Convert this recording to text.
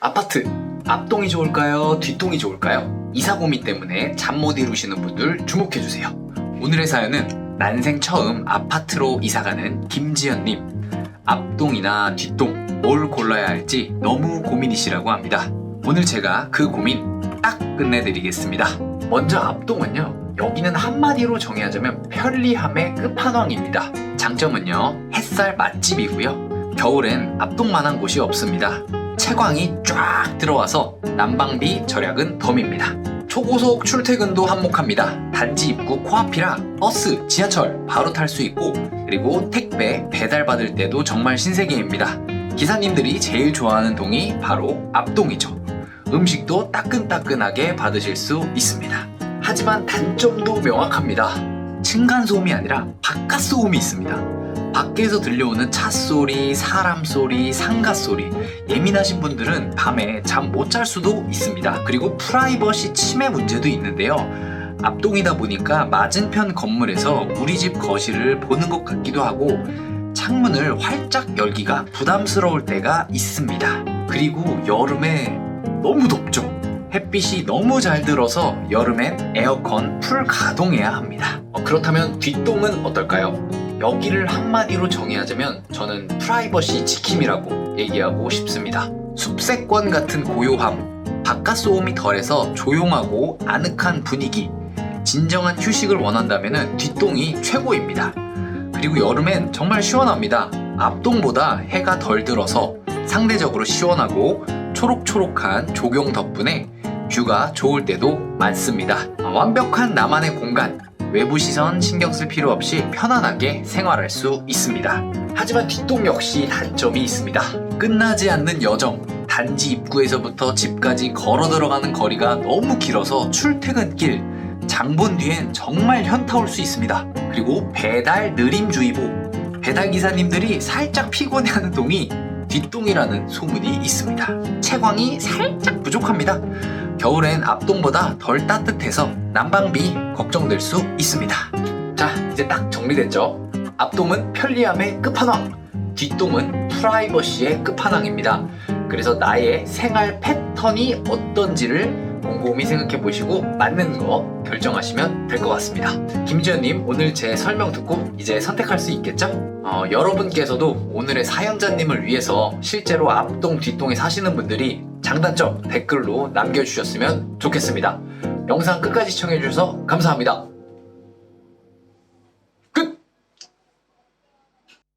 아파트 앞동이 좋을까요? 뒷동이 좋을까요? 이사 고민 때문에 잠 못 이루시는 분들 주목해 주세요. 오늘의 사연은 난생 처음 아파트로 이사가는 김지연님. 앞동이나 뒷동 뭘 골라야 할지 너무 고민이시라고 합니다. 오늘 제가 그 고민 딱 끝내드리겠습니다. 먼저 앞동은요. 여기는 한마디로 정의하자면 편리함의 끝판왕입니다. 장점은요. 햇살 맛집이고요. 겨울엔 앞동만한 곳이 없습니다. 채광이 쫙 들어와서 난방비 절약은 덤입니다. 초고속 출퇴근도 한몫합니다. 단지 입구 코앞이라 버스, 지하철 바로 탈 수 있고 그리고 택배 배달 받을 때도 정말 신세계입니다. 기사님들이 제일 좋아하는 동이 바로 앞동이죠. 음식도 따끈따끈하게 받으실 수 있습니다. 하지만 단점도 명확합니다. 층간 소음이 아니라 바깥 소음이 있습니다. 밖에서 들려오는 차 소리, 사람 소리, 상가 소리 예민하신 분들은 밤에 잠 못 잘 수도 있습니다. 그리고 프라이버시 침해 문제도 있는데요. 앞동이다 보니까 맞은편 건물에서 우리 집 거실을 보는 것 같기도 하고 창문을 활짝 열기가 부담스러울 때가 있습니다. 그리고 여름에 너무 덥죠. 햇빛이 너무 잘 들어서 여름엔 에어컨 풀 가동해야 합니다. 어, 그렇다면 뒷동은 어떨까요? 여기를 한마디로 정의하자면 저는 프라이버시 지킴이라고 얘기하고 싶습니다. 숲세권 같은 고요함, 바깥 소음이 덜해서 조용하고 아늑한 분위기, 진정한 휴식을 원한다면 뒷동이 최고입니다. 그리고 여름엔 정말 시원합니다. 앞동보다 해가 덜 들어서 상대적으로 시원하고 초록초록한 조경 덕분에 뷰가 좋을 때도 많습니다. 완벽한 나만의 공간, 외부 시선 신경 쓸 필요 없이 편안하게 생활할 수 있습니다. 하지만 뒷동 역시 단점이 있습니다. 끝나지 않는 여정. 단지 입구에서부터 집까지 걸어 들어가는 거리가 너무 길어서 출퇴근길, 장본 뒤엔 정말 현타 올 수 있습니다. 그리고 배달 느림주의보. 배달 기사님들이 살짝 피곤해하는 동이 뒷동이라는 소문이 있습니다. 채광이 살짝 부족합니다. 겨울엔 앞동보다 덜 따뜻해서 난방비 걱정될 수 있습니다. 자, 이제 딱 정리됐죠? 앞동은 편리함의 끝판왕, 뒷동은 프라이버시의 끝판왕입니다. 그래서 나의 생활 패턴이 어떤지를 곰곰이 생각해 보시고 맞는 거 결정하시면 될 것 같습니다. 김지현님 오늘 제 설명 듣고 이제 선택할 수 있겠죠? 어, 여러분께서도 오늘의 사연자님을 위해서 실제로 앞동 뒷동에 사시는 분들이 장단점 댓글로 남겨주셨으면 좋겠습니다. 영상 끝까지 시청해주셔서 감사합니다.